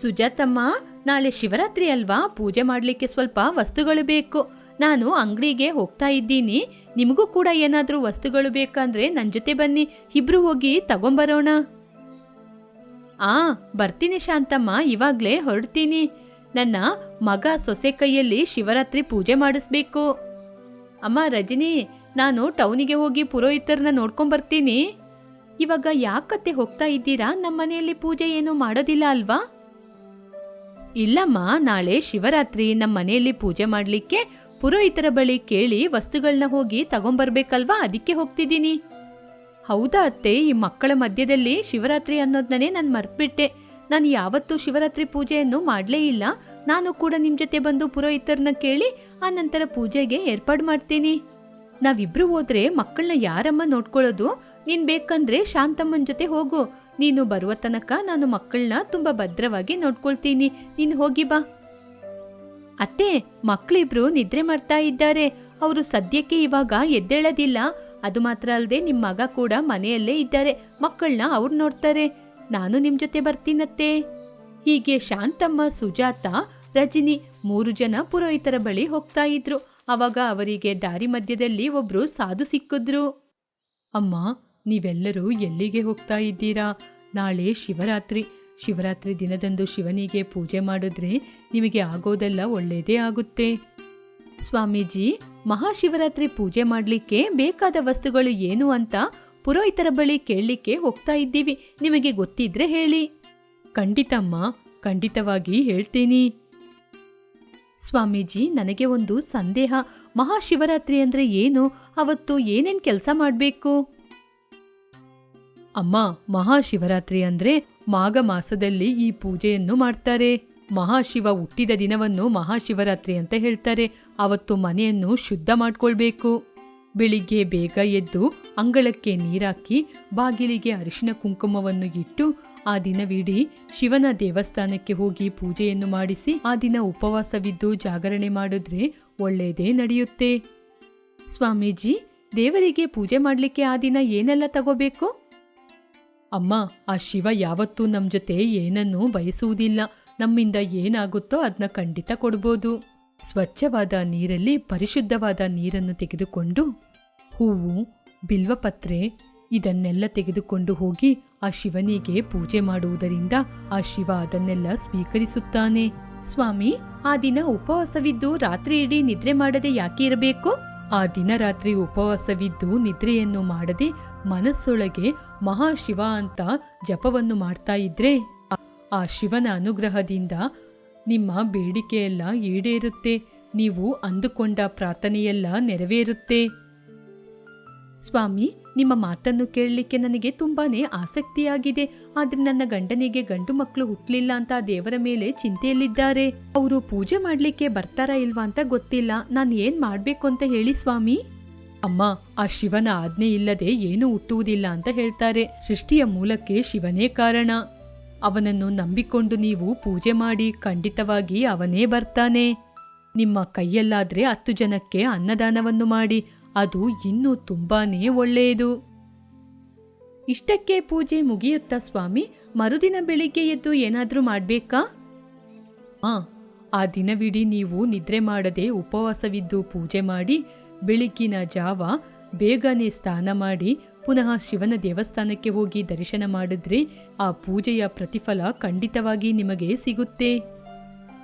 ಸುಜಾತಮ್ಮ, ನಾಳೆ ಶಿವರಾತ್ರಿ ಅಲ್ವಾ? ಪೂಜೆ ಮಾಡಲಿಕ್ಕೆ ಸ್ವಲ್ಪ ವಸ್ತುಗಳು ಬೇಕು. ನಾನು ಅಂಗಡಿಗೆ ಹೋಗ್ತಾ ಇದ್ದೀನಿ. ನಿಮಗೂ ಕೂಡ ಏನಾದರೂ ವಸ್ತುಗಳು ಬೇಕಂದ್ರೆ ನನ್ನ ಜೊತೆ ಬನ್ನಿ. ಇಬ್ರು ಹೋಗಿ ತಗೊಂಬರೋಣ. ಆ, ಬರ್ತೀನಿ ಶಾಂತಮ್ಮ, ಇವಾಗ್ಲೇ ಹೊರಡ್ತೀನಿ. ನನ್ನ ಮಗ ಸೊಸೆ ಕೈಯಲ್ಲಿ ಶಿವರಾತ್ರಿ ಪೂಜೆ ಮಾಡಿಸ್ಬೇಕು. ಅಮ್ಮ, ರಜನಿ ನಾನು ಟೌನಿಗೆ ಹೋಗಿ ಪುರೋಹಿತರನ್ನ ನೋಡ್ಕೊಂಬರ್ತೀನಿ. ಇವಾಗ ಯಾಕತ್ತೆ ಹೋಗ್ತಾ ಇದ್ದೀರಾ? ನಮ್ಮ ಮನೆಯಲ್ಲಿ ಪೂಜೆ ಏನು ಮಾಡೋದಿಲ್ಲ ಅಲ್ವಾ? ಇಲ್ಲಮ್ಮ, ನಾಳೆ ಶಿವರಾತ್ರಿ. ನಮ್ಮ ಮನೆಯಲ್ಲಿ ಪೂಜೆ ಮಾಡಲಿಕ್ಕೆ ಪುರೋಹಿತರ ಬಳಿ ಕೇಳಿ ವಸ್ತುಗಳನ್ನ ಹೋಗಿ ತಗೊಂಬರ್ಬೇಕಲ್ವಾ? ಅದಕ್ಕೆ ಹೋಗ್ತಿದ್ದೀನಿ. ಹೌದಾ ಅತ್ತೆ? ಈ ಮಕ್ಕಳ ಮಧ್ಯದಲ್ಲಿ ಶಿವರಾತ್ರಿ ಅನ್ನೋದನ್ನೇ ನಾನು ಮರ್ತ್ಬಿಟ್ಟೆ. ನಾನು ಯಾವತ್ತೂ ಶಿವರಾತ್ರಿ ಪೂಜೆಯನ್ನು ಮಾಡಲೇ ಇಲ್ಲ. ನಾನು ಕೂಡ ನಿಮ್ಮ ಜೊತೆ ಬಂದು ಪುರೋಹಿತರನ್ನ ಕೇಳಿ ಆ ನಂತರ ಪೂಜೆಗೆ ಏರ್ಪಾಡು ಮಾಡ್ತೀನಿ. ನಾವಿಬ್ರು ಹೋದ್ರೆ ಮಕ್ಕಳನ್ನ ಯಾರಮ್ಮ ನೋಡ್ಕೊಳ್ಳೋದು? ನೀನ್ ಬೇಕಂದ್ರೆ ಶಾಂತಮ್ಮನ ಜೊತೆ ಹೋಗು. ನೀನು ಬರುವ ತನಕ ನಾನು ಮಕ್ಕಳನ್ನ ತುಂಬಾ ಭದ್ರವಾಗಿ ನೋಡ್ಕೊಳ್ತೀನಿ. ನೀನು ಹೋಗಿ ಬಾ. ಅತ್ತೆ ಮಕ್ಕಳಿಬ್ರು ನಿದ್ರೆ ಮಾಡ್ತಾ ಇದ್ದಾರೆ. ಅವರು ಸದ್ಯಕ್ಕೆ ಇವಾಗ ಎದ್ದೇಳೋದಿಲ್ಲ. ಅದು ಮಾತ್ರ ಅಲ್ಲದೆ ನಿಮ್ಮ ಮಗ ಕೂಡ ಮನೆಯಲ್ಲೇ ಇದ್ದಾರೆ. ಮಕ್ಕಳನ್ನ ಅವ್ರು ನೋಡ್ತಾರೆ. ನಾನು ನಿಮ್ ಜೊತೆ ಬರ್ತೀನತ್ತೆ. ಹೀಗೆ ಶಾಂತಮ್ಮ, ಸುಜಾತ, ರಜಿನಿ ಮೂರು ಜನ ಪುರೋಹಿತರ ಬಳಿ ಹೋಗ್ತಾ ಇದ್ರು. ಅವಾಗ ಅವರಿಗೆ ದಾರಿ ಮಧ್ಯದಲ್ಲಿ ಒಬ್ರು ಸಾಧು ಸಿಕ್ಕಿದ್ರು. ಅಮ್ಮ, ನೀವೆಲ್ಲರೂ ಎಲ್ಲಿಗೆ ಹೋಗ್ತಾ ಇದ್ದೀರಾ? ನಾಳೆ ಶಿವರಾತ್ರಿ. ಶಿವರಾತ್ರಿ ದಿನದಂದು ಶಿವನಿಗೆ ಪೂಜೆ ಮಾಡಿದ್ರೆ ನಿಮಗೆ ಆಗೋದೆಲ್ಲ ಒಳ್ಳೆಯದೇ ಆಗುತ್ತೆ. ಸ್ವಾಮೀಜಿ, ಮಹಾಶಿವರಾತ್ರಿ ಪೂಜೆ ಮಾಡಲಿಕ್ಕೆ ಬೇಕಾದ ವಸ್ತುಗಳು ಏನು ಅಂತ ಪುರೋಹಿತರ ಬಳಿ ಕೇಳಲಿಕ್ಕೆ ಹೋಗ್ತಾ ಇದ್ದೀವಿ. ನಿಮಗೆ ಗೊತ್ತಿದ್ರೆ ಹೇಳಿ. ಖಂಡಿತಮ್ಮ, ಖಂಡಿತವಾಗಿ ಹೇಳ್ತೀನಿ. ಸ್ವಾಮೀಜಿ, ನನಗೆ ಒಂದು ಸಂದೇಹ. ಮಹಾಶಿವರಾತ್ರಿ ಅಂದ್ರೆ ಏನು? ಅವತ್ತು ಏನೇನ್ ಕೆಲಸ ಮಾಡಬೇಕು? ಅಮ್ಮ, ಮಹಾಶಿವರಾತ್ರಿ ಅಂದ್ರೆ ಮಾಘ ಮಾಸದಲ್ಲಿ ಈ ಪೂಜೆಯನ್ನು ಮಾಡ್ತಾರೆ. ಮಹಾಶಿವ ಹುಟ್ಟಿದ ದಿನವನ್ನು ಮಹಾಶಿವರಾತ್ರಿ ಅಂತ ಹೇಳ್ತಾರೆ. ಅವತ್ತು ಮನೆಯನ್ನು ಶುದ್ಧ ಮಾಡ್ಕೊಳ್ಬೇಕು. ಬೆಳಿಗ್ಗೆ ಬೇಗ ಎದ್ದು ಅಂಗಳಕ್ಕೆ ನೀರಾಕಿ, ಬಾಗಿಲಿಗೆ ಅರಿಶಿನ ಕುಂಕುಮವನ್ನು ಇಟ್ಟು ಆ ದಿನವಿಡೀ ಶಿವನ ದೇವಸ್ಥಾನಕ್ಕೆ ಹೋಗಿ ಪೂಜೆಯನ್ನು ಮಾಡಿಸಿ ಆ ದಿನ ಉಪವಾಸವಿದ್ದು ಜಾಗರಣೆ ಮಾಡಿದ್ರೆ ಒಳ್ಳೆಯದೇ ನಡೆಯುತ್ತೆ. ಸ್ವಾಮೀಜಿ, ದೇವರಿಗೆ ಪೂಜೆ ಮಾಡಲಿಕ್ಕೆ ಆ ದಿನ ಏನೆಲ್ಲ ತಗೋಬೇಕು? ಅಮ್ಮ, ಆ ಶಿವ ಯಾವತ್ತೂ ನಮ್ಮ ಜೊತೆ ಏನನ್ನೂ ಬಯಸುವುದಿಲ್ಲ. ನಮ್ಮಿಂದ ಏನಾಗುತ್ತೋ ಅದನ್ನ ಖಂಡಿತ ಕೊಡ್ಬೋದು. ಸ್ವಚ್ಛವಾದ ನೀರಲ್ಲಿ ಪರಿಶುದ್ಧವಾದ ನೀರನ್ನು ತೆಗೆದುಕೊಂಡು ಹೂವು, ಬಿಲ್ವಪತ್ರೆ ಇದನ್ನೆಲ್ಲ ತೆಗೆದುಕೊಂಡು ಹೋಗಿ ಆ ಶಿವನಿಗೆ ಪೂಜೆ ಮಾಡುವುದರಿಂದ ಆ ಶಿವ ಅದನ್ನೆಲ್ಲ ಸ್ವೀಕರಿಸುತ್ತಾನೆ. ಸ್ವಾಮಿ, ಆ ದಿನ ಉಪವಾಸವಿದ್ದು ರಾತ್ರಿ ಇಡೀ ನಿದ್ರೆ ಮಾಡದೆ ಯಾಕೆ ಇರಬೇಕು? ಆ ದಿನ ರಾತ್ರಿ ಉಪವಾಸವಿದ್ದು ನಿದ್ರೆಯನ್ನು ಮಾಡದೆ ಮನಸ್ಸೊಳಗೆ ಮಹಾಶಿವ ಅಂತ ಜಪವನ್ನು ಮಾಡ್ತಾ ಇದ್ರೆ ಆ- ಶಿವನ ಅನುಗ್ರಹದಿಂದ ನಿಮ್ಮ ಬೇಡಿಕೆಯೆಲ್ಲ ಈಡೇರುತ್ತೆ. ನೀವು ಅಂದುಕೊಂಡ ಪ್ರಾರ್ಥನೆಯೆಲ್ಲ ನೆರವೇರುತ್ತೆ. ಸ್ವಾಮಿ ನಿಮ್ಮ ಮಾತನ್ನು ಕೇಳಲಿಕ್ಕೆ ನನಗೆ ತುಂಬಾನೇ ಆಸಕ್ತಿಯಾಗಿದೆ. ಆದ್ರೆ ನನ್ನ ಗಂಡನಿಗೆ ಗಂಡು ಮಕ್ಕಳು ಹುಟ್ಟಲಿಲ್ಲ ಅಂತ ದೇವರ ಮೇಲೆ ಚಿಂತೆಯಲ್ಲಿದ್ದಾರೆ. ಅವರು ಪೂಜೆ ಮಾಡ್ಲಿಕ್ಕೆ ಬರ್ತಾರಾ ಇಲ್ವಾ ಅಂತ ಗೊತ್ತಿಲ್ಲ. ನಾನು ಏನ್ ಮಾಡ್ಬೇಕು ಅಂತ ಹೇಳಿ ಸ್ವಾಮಿ? ಅಮ್ಮ, ಆ ಶಿವನ ಆಜ್ಞೆ ಇಲ್ಲದೆ ಏನು ಹುಟ್ಟುವುದಿಲ್ಲ ಅಂತ ಹೇಳ್ತಾರೆ. ಸೃಷ್ಟಿಯ ಮೂಲಕ್ಕೆ ಶಿವನೇ ಕಾರಣ. ಅವನನ್ನು ನಂಬಿಕೊಂಡು ನೀವು ಪೂಜೆ ಮಾಡಿ ಖಂಡಿತವಾಗಿ ಅವನೇ ಬರ್ತಾನೆ. ನಿಮ್ಮ ಕೈಯಲ್ಲಾದ್ರೆ ಹತ್ತು ಜನಕ್ಕೆ ಅನ್ನದಾನವನ್ನು ಮಾಡಿ. ಅದು ಇನ್ನೂ ತುಂಬಾನೇ ಒಳ್ಳೆಯದು. ಇಷ್ಟಕ್ಕೆ ಪೂಜೆ ಮುಗಿಯುತ್ತಾ ಸ್ವಾಮಿ? ಮರುದಿನ ಬೆಳಿಗ್ಗೆ ಎದ್ದು ಏನಾದರೂ ಮಾಡಬೇಕಾ? ಆ ಆ ದಿನವಿಡೀ ನೀವು ನಿದ್ರೆ ಮಾಡದೆ ಉಪವಾಸವಿದ್ದು ಪೂಜೆ ಮಾಡಿ, ಬೆಳಗ್ಗಿನ ಜಾವ ಬೇಗನೆ ಸ್ನಾನ ಮಾಡಿ, ಪುನಃ ಶಿವನ ದೇವಸ್ಥಾನಕ್ಕೆ ಹೋಗಿ ದರ್ಶನ ಮಾಡಿದ್ರೆ ಆ ಪೂಜೆಯ ಪ್ರತಿಫಲ ಖಂಡಿತವಾಗಿ ನಿಮಗೆ ಸಿಗುತ್ತೆ.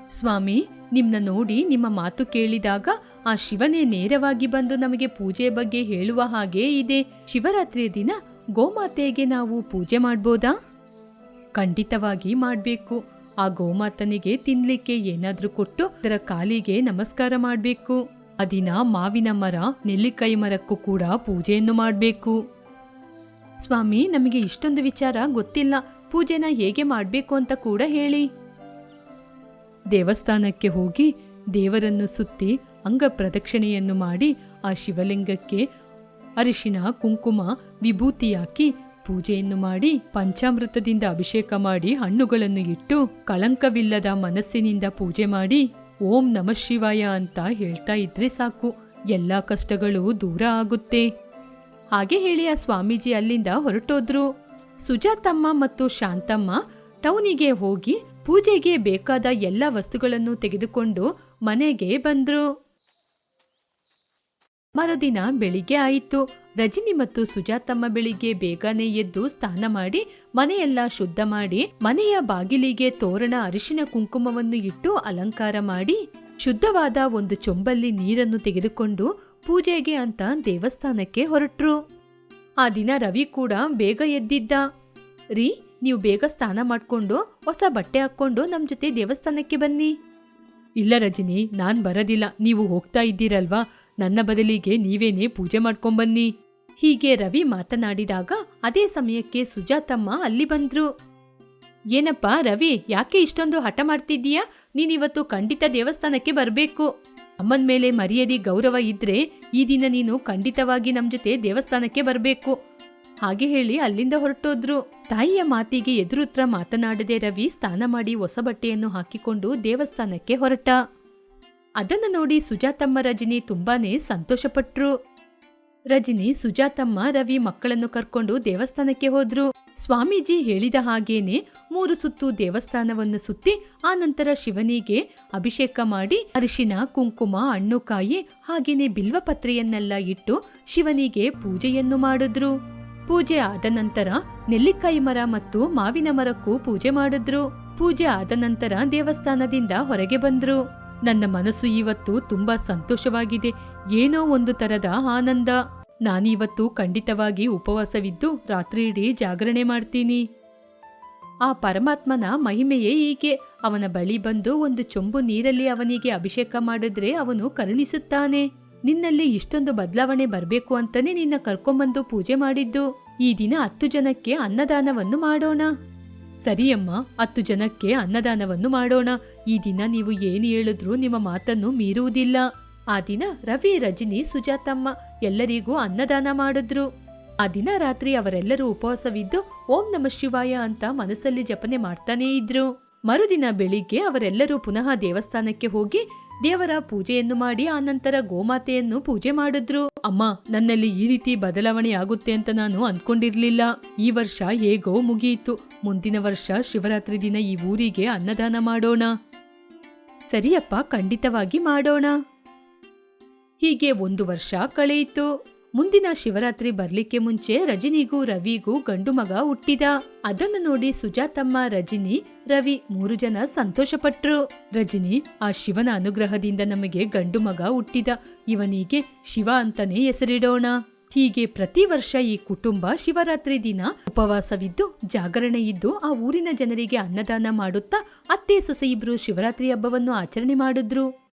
ಸ್ವಾಮಿ ನಿಮ್ನ ನೋಡಿ ನಿಮ್ಮ ಮಾತು ಕೇಳಿದಾಗ ಆ ಶಿವನೇ ನೇರವಾಗಿ ಬಂದು ನಮಗೆ ಪೂಜೆ ಬಗ್ಗೆ ಹೇಳುವ ಹಾಗೆ ಇದೆ. ಶಿವರಾತ್ರಿಯ ದಿನ ಗೋಮಾತೆಗೆ ನಾವು ಪೂಜೆ ಮಾಡ್ಬೋದಾ? ಖಂಡಿತವಾಗಿ ಮಾಡಬೇಕು. ಆ ಗೋಮಾತನಿಗೆ ತಿನ್ಲಿಕ್ಕೆ ಏನಾದ್ರೂ ಕೊಟ್ಟು ಅದರ ಕಾಲಿಗೆ ನಮಸ್ಕಾರ ಮಾಡಬೇಕು. ಆ ದಿನ ಮಾವಿನ ಮರ, ನೆಲ್ಲಿಕಾಯಿ ಮರಕ್ಕೂ ಕೂಡ ಪೂಜೆಯನ್ನು ಮಾಡಬೇಕು. ಸ್ವಾಮಿ, ನಮಗೆ ಇಷ್ಟೊಂದು ವಿಚಾರ ಗೊತ್ತಿಲ್ಲ. ಪೂಜೆನ ಹೇಗೆ ಮಾಡಬೇಕು ಅಂತ ಕೂಡ ಹೇಳಿ. ದೇವಸ್ಥಾನಕ್ಕೆ ಹೋಗಿ ದೇವರನ್ನು ಸುತ್ತಿ ಅಂಗ ಪ್ರದಕ್ಷಿಣೆಯನ್ನು ಮಾಡಿ ಆ ಶಿವಲಿಂಗಕ್ಕೆ ಅರಿಶಿನ ಕುಂಕುಮ, ವಿಭೂತಿಯಾಕಿ ಪೂಜೆಯನ್ನು ಮಾಡಿ ಪಂಚಾಮೃತದಿಂದ ಅಭಿಷೇಕ ಮಾಡಿ ಹಣ್ಣುಗಳನ್ನು ಇಟ್ಟು ಕಳಂಕವಿಲ್ಲದ ಮನಸ್ಸಿನಿಂದ ಪೂಜೆ ಮಾಡಿ ಓಂ ನಮಃ ಶಿವಾಯ ಅಂತ ಹೇಳ್ತಾ ಇದ್ರೆ ಸಾಕು. ಎಲ್ಲ ಕಷ್ಟಗಳು ದೂರ ಆಗುತ್ತೆ. ಹಾಗೆ ಹೇಳಿ ಆ ಸ್ವಾಮೀಜಿ ಅಲ್ಲಿಂದ ಹೊರಟೋದ್ರು. ಸುಜಾತಮ್ಮ ಮತ್ತು ಶಾಂತಮ್ಮ ಟೌನಿಗೆ ಹೋಗಿ ಪೂಜೆಗೆ ಬೇಕಾದ ಎಲ್ಲ ವಸ್ತುಗಳನ್ನು ತೆಗೆದುಕೊಂಡು ಮನೆಗೆ ಬಂದ್ರು. ಮರುದಿನ ಬೆಳಿಗ್ಗೆ ಆಯಿತು. ರಜಿನಿ ಮತ್ತು ಸುಜಾತಮ್ಮ ಬೆಳಿಗ್ಗೆ ಬೇಗನೆ ಎದ್ದು ಸ್ನಾನ ಮಾಡಿ ಮನೆಯೆಲ್ಲ ಶುದ್ಧ ಮಾಡಿ ಮನೆಯ ಬಾಗಿಲಿಗೆ ತೋರಣ ಅರಿಶಿನ ಕುಂಕುಮವನ್ನು ಇಟ್ಟು ಅಲಂಕಾರ ಮಾಡಿ ಶುದ್ಧವಾದ ಒಂದು ಚೊಂಬಲ್ಲಿ ನೀರನ್ನು ತೆಗೆದುಕೊಂಡು ಪೂಜೆಗೆ ಅಂತ ದೇವಸ್ಥಾನಕ್ಕೆ ಹೊರಟ್ರು. ಆ ದಿನ ರವಿ ಕೂಡ ಬೇಗ ಎದ್ದಿದ್ದ. ರೀ ನೀವು ಬೇಗ ಸ್ನಾನ ಮಾಡಿಕೊಂಡು ಹೊಸ ಬಟ್ಟೆ ಹಾಕೊಂಡು ನಮ್ಮ ಜೊತೆ ದೇವಸ್ಥಾನಕ್ಕೆ ಬನ್ನಿ. ಇಲ್ಲ ರಜನಿ, ನಾನು ಬರೋದಿಲ್ಲ. ನೀವು ಹೋಗ್ತಾ ಇದ್ದೀರಲ್ವಾ? ನನ್ನ ಬದಲಿಗೆ ನೀವೇನೇ ಪೂಜೆ ಮಾಡ್ಕೊಂಬನ್ನಿ ಹೀಗೆ ರವಿ ಮಾತನಾಡಿದಾಗ ಅದೇ ಸಮಯಕ್ಕೆ ಸುಜಾತಮ್ಮ ಅಲ್ಲಿ ಬಂದ್ರು. ಏನಪ್ಪ ರವಿ, ಯಾಕೆ ಇಷ್ಟೊಂದು ಹಠ ಮಾಡ್ತಿದ್ದೀಯಾ? ನೀನಿವತ್ತು ಖಂಡಿತ ದೇವಸ್ಥಾನಕ್ಕೆ ಬರಬೇಕು. ಅಮ್ಮನ ಮೇಲೆ ಮರ್ಯಾದೆ ಗೌರವ ಇದ್ರೆ ಈ ದಿನ ನೀನು ಖಂಡಿತವಾಗಿ ನಮ್ಮ ಜೊತೆ ದೇವಸ್ಥಾನಕ್ಕೆ ಬರಬೇಕು. ಹಾಗೆ ಹೇಳಿ ಅಲ್ಲಿಂದ ಹೊರಟೋದ್ರು. ತಾಯಿಯ ಮಾತಿಗೆ ಎದುರುತ್ರ ಮಾತನಾಡದೆ ರವಿ ಸ್ನಾನ ಮಾಡಿ ಹೊಸ ಬಟ್ಟೆಯನ್ನು ಹಾಕಿಕೊಂಡು ದೇವಸ್ಥಾನಕ್ಕೆ ಹೊರಟ. ಅದನ್ನು ನೋಡಿ ಸುಜಾತಮ್ಮ ರಜನಿ ತುಂಬಾನೇ ಸಂತೋಷಪಟ್ರು. ರಜಿನಿ, ಸುಜಾತಮ್ಮ, ರವಿ ಮಕ್ಕಳನ್ನು ಕರ್ಕೊಂಡು ದೇವಸ್ಥಾನಕ್ಕೆ ಹೋದ್ರು. ಸ್ವಾಮೀಜಿ ಹೇಳಿದ ಹಾಗೇನೆ ಮೂರು ಸುತ್ತು ದೇವಸ್ಥಾನವನ್ನು ಸುತ್ತಿ ಆ ನಂತರ ಶಿವನಿಗೆ ಅಭಿಷೇಕ ಮಾಡಿ ಅರಿಶಿನ, ಕುಂಕುಮ ಹಣ್ಣುಕಾಯಿ ಹಾಗೇನೆ ಬಿಲ್ವಪತ್ರೆಯನ್ನೆಲ್ಲ ಇಟ್ಟು ಶಿವನಿಗೆ ಪೂಜೆಯನ್ನು ಮಾಡಿದ್ರು. ಪೂಜೆ ಆದ ನಂತರ ನೆಲ್ಲಿಕಾಯಿ ಮರ ಮತ್ತು ಮಾವಿನ ಮರಕ್ಕೂ ಪೂಜೆ ಮಾಡಿದ್ರು. ಪೂಜೆ ಆದ ನಂತರ ದೇವಸ್ಥಾನದಿಂದ ಹೊರಗೆ ಬಂದ್ರು. ನನ್ನ ಮನಸ್ಸು ಇವತ್ತು ತುಂಬಾ ಸಂತೋಷವಾಗಿದೆ. ಏನೋ ಒಂದು ತರದ ಆನಂದ. ನಾನಿವತ್ತು ಖಂಡಿತವಾಗಿ ಉಪವಾಸವಿದ್ದು ರಾತ್ರಿ ಇಡೀ ಜಾಗರಣೆ ಮಾಡ್ತೀನಿ. ಆ ಪರಮಾತ್ಮನ ಮಹಿಮೆಯೇ ಹೀಗೆ. ಅವನ ಬಳಿ ಬಂದು ಒಂದು ಚೊಂಬು ನೀರಲ್ಲಿ ಅವನಿಗೆ ಅಭಿಷೇಕ ಮಾಡಿದ್ರೆ ಅವನು ಕರುಣಿಸುತ್ತಾನೆ. ನಿನ್ನಲ್ಲಿ ಇಷ್ಟೊಂದು ಬದಲಾವಣೆ ಬರಬೇಕು ಅಂತಾನೆ ನಿನ್ನ ಕರ್ಕೊಂಬಂದು ಪೂಜೆ ಮಾಡಿದ್ದು. ಈ ದಿನ ಹತ್ತು ಜನಕ್ಕೆ ಅನ್ನದಾನವನ್ನು ಮಾಡೋಣ. ಸರಿಯಮ್ಮ ಹತ್ತು ಜನಕ್ಕೆ ಅನ್ನದಾನವನ್ನು ಮಾಡೋಣ. ಈ ದಿನ ನೀವು ಏನು ಹೇಳಿದ್ರೂ ನಿಮ್ಮ ಮಾತನ್ನು ಮೀರುವುದಿಲ್ಲ. ಆ ದಿನ ರವಿ, ರಜಿನಿ, ಸುಜಾತಮ್ಮ ಎಲ್ಲರಿಗೂ ಅನ್ನದಾನ ಮಾಡಿದ್ರು. ಆ ದಿನ ರಾತ್ರಿ ಅವರೆಲ್ಲರೂ ಉಪವಾಸವಿದ್ದು ಓಂ ನಮ ಶಿವಾಯ ಅಂತ ಮನಸ್ಸಲ್ಲಿ ಜಪನೆ ಮಾಡ್ತಾನೇ ಇದ್ರು. ಮರುದಿನ ಬೆಳಿಗ್ಗೆ ಅವರೆಲ್ಲರೂ ಪುನಃ ದೇವಸ್ಥಾನಕ್ಕೆ ಹೋಗಿ ದೇವರ ಪೂಜೆಯನ್ನು ಮಾಡಿ ಆನಂತರ ಗೋಮಾತೆಯನ್ನು ಪೂಜೆ ಮಾಡಿದ್ರು. ಅಮ್ಮ, ನನ್ನಲ್ಲಿ ಈ ರೀತಿ ಬದಲಾವಣೆ ಆಗುತ್ತೆ ಅಂತ ನಾನು ಅನ್ಕೊಂಡಿರ್ಲಿಲ್ಲ. ಈ ವರ್ಷ ಹೇಗೋ ಮುಗಿಯಿತು. ಮುಂದಿನ ವರ್ಷ ಶಿವರಾತ್ರಿ ದಿನ ಈ ಊರಿಗೆ ಅನ್ನದಾನ ಮಾಡೋಣ. ಸರಿಯಪ್ಪ, ಖಂಡಿತವಾಗಿ ಮಾಡೋಣ. ಹೀಗೆ ಒಂದು ವರ್ಷ ಕಳೆಯಿತು. ಮುಂದಿನ ಶಿವರಾತ್ರಿ ಬರ್ಲಿಕ್ಕೆ ಮುಂಚೆ ರಜನಿಗೂ ರವಿಗೂ ಗಂಡು ಮಗ ಹುಟ್ಟಿದ. ಅದನ್ನು ನೋಡಿ ಸುಜಾತಮ್ಮ, ರಜನಿ, ರವಿ ಮೂರು ಜನ ಸಂತೋಷಪಟ್ರು. ರಜನಿ ಆ ಶಿವನ ಅನುಗ್ರಹದಿಂದ ನಮಗೆ ಗಂಡು ಮಗ ಹುಟ್ಟಿದ. ಇವನಿಗೆ ಶಿವ ಅಂತಾನೆ ಹೆಸರಿಡೋಣ. ಹೀಗೆ ಪ್ರತಿ ವರ್ಷ ಈ ಕುಟುಂಬ ಶಿವರಾತ್ರಿ ದಿನ ಉಪವಾಸವಿದ್ದು ಜಾಗರಣೆ ಇದ್ದು ಆ ಊರಿನ ಜನರಿಗೆ ಅನ್ನದಾನ ಮಾಡುತ್ತಾ ಅತ್ತೆ ಸೊಸೆ ಇಬ್ರು ಶಿವರಾತ್ರಿ ಹಬ್ಬವನ್ನು ಆಚರಣೆ ಮಾಡಿದ್ರು.